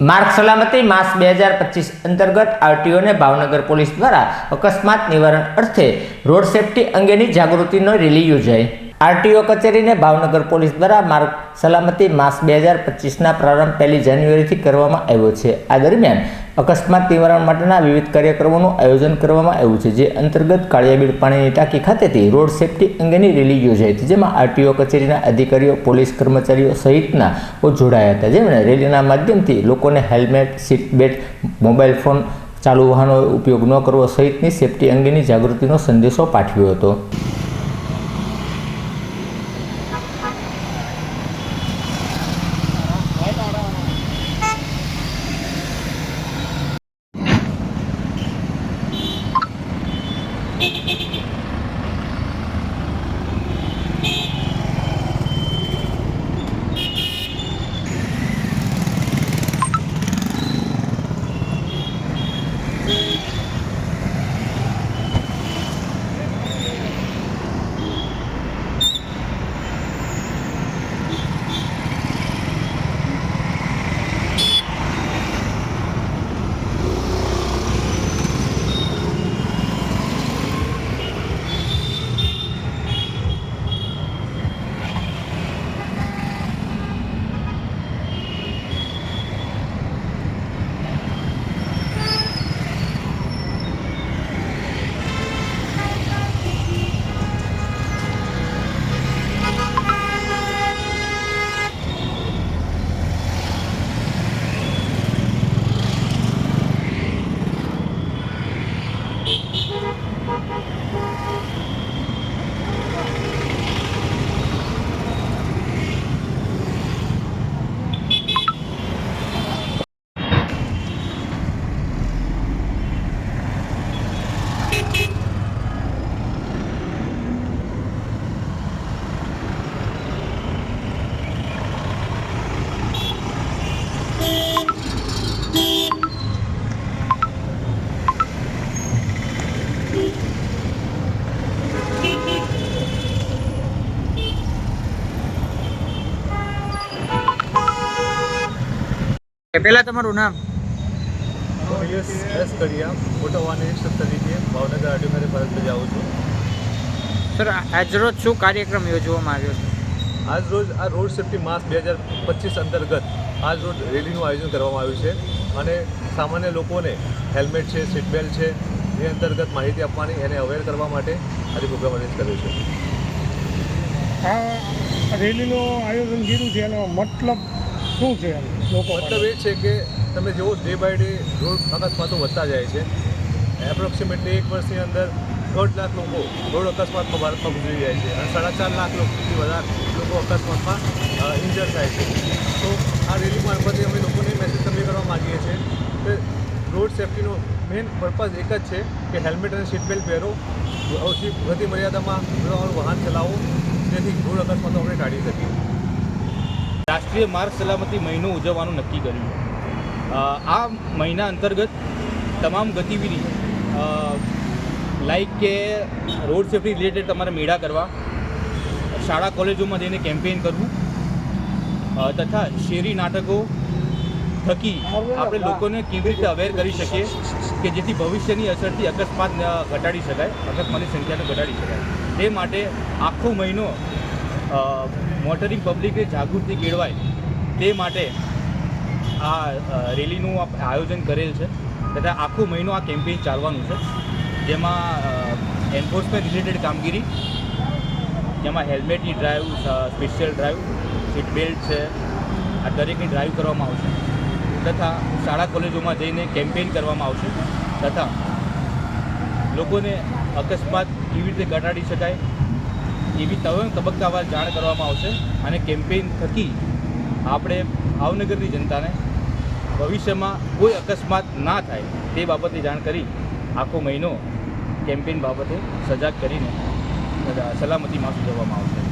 માર્ગ સલામતી માસ બે હજાર પચીસ અંતર્ગત આરટીઓને ભાવનગર પોલીસ દ્વારા અકસ્માત નિવારણ અર્થે રોડ સેફટી અંગેની જાગૃતિનો રેલી યોજાઈ. આરટીઓ કચેરીને ભાવનગર પોલીસ દ્વારા માર્ગ સલામતી માસ બે હજાર પચીસના પ્રારંભ પહેલી જાન્યુઆરીથી કરવામાં આવ્યો છે. આ દરમિયાન અકસ્માત નિવારણ માટેના વિવિધ કાર્યક્રમોનું આયોજન કરવામાં આવ્યું છે, જે અંતર્ગત કાળિયાબીડ પાણીની ટાંકી ખાતેથી રોડ સેફટી અંગેની રેલી યોજાઈ હતી, જેમાં આરટીઓ કચેરીના અધિકારીઓ, પોલીસ કર્મચારીઓ સહિતના જોડાયા હતા. જેમણે રેલીના માધ્યમથી લોકોને હેલ્મેટ, સીટ મોબાઈલ ફોન, ચાલુ વાહનો ઉપયોગ ન કરવો સહિતની સેફટી અંગેની જાગૃતિનો સંદેશો પાઠવ્યો હતો. પહેલા તમારું નામ? યસ એસ કડિયા મોટા વાહન નિરીક્ષક તરીકે ભાવનગર ખાતે ફરજ બજાવું છું. સર આજરોજ શું કાર્યક્રમ યોજવામાં આવ્યો છે? આજ રોજ આ રોડ સેફ્ટી માસ બે હજાર પચીસ અંતર્ગત આજ રોજ રેલીનું આયોજન કરવામાં આવ્યું છે અને સામાન્ય લોકોને હેલ્મેટ છે સીટ બેલ્ટ છે એ અંતર્ગત માહિતી આપવાની એને અવેર કરવા માટે આજે પ્રોગ્રામ અરેન્જ કર્યો છે. આ રેલીનું આયોજન કીધું છે એનો મતલબ શું છે લોકો મતલબ એ છે કે તમે જેવો ડે બાય ડે રોડ અકસ્માતો વધતા જાય છે. એપ્રોક્સિમેટલી એક વર્ષની અંદર દોઢ લાખ લોકો રોડ અકસ્માતમાં ભારતમાં ગુજરી જાય છે અને સાડા ચાર લાખ લોકોથી વધારે લોકો અકસ્માતમાં ઇન્જર થાય છે. તો આ રેલી મારફતે અમે લોકોને મેસેજ કન્વે કરવા માગીએ છીએ કે રોડ સેફ્ટીનો મેઇન પર્પઝ એક જ છે કે હેલ્મેટ અને સીટ બેલ્ટ પહેરો ઓછી ગતિ મર્યાદામાં વાહન ચલાવો જેથી રોડ અકસ્માતો આપણે ટાળી શકીએ. રાષ્ટ્રીય માર્ગ સલામતી મહિનો ઉજવવાનું નક્કી કર્યું આ મહિના અંતર્ગત તમામ ગતિવિધિ લાઈક કે રોડ સેફટી રિલેટેડ તમારે મેળા કરવા, શાળા કોલેજોમાં જઈને કેમ્પેઇન કરવું તથા શેરી નાટકો થકી આપણે લોકોને કેવી રીતે અવેર કરી શકીએ કે જેથી ભવિષ્યની અસરથી અકસ્માત ઘટાડી શકાય, અકસ્માતની સંખ્યાને ઘટાડી શકાય. તે માટે આખો મહિનો મોટરિંગ પબ્લિકને જાગૃતિ કેળવાય તે માટે આ રેલીનું આયોજન કરેલ છે. તથા આખો મહિનો આ કેમ્પેઇન ચાલવાનું છે. જેમાં એન્ફોર્સમેન્ટ રિલેટેડ કામગીરી, જેમાં હેલ્મેટની drive special drive, seat belt છે, આ દરેકની ડ્રાઈવ કરવામાં આવશે. તથા શાળા કોલેજોમાં જઈને કેમ્પેઇન કરવામાં આવશે. તથા લોકોને અકસ્માત કેવી રીતે ઘટાડી શકાય એવી તમામ તબક્કાવાર જાણ કરવામાં આવશે અને કેમ્પેઇન થકી આપણે ભાવનગરની જનતાને ભવિષ્યમાં કોઈ અકસ્માત ના થાય તે બાબતે જાણ કરી આખો મહિનો કેમ્પેઇન બાબતે સજાગ કરીને સલામતીમાં સુધારવામાં આવશે.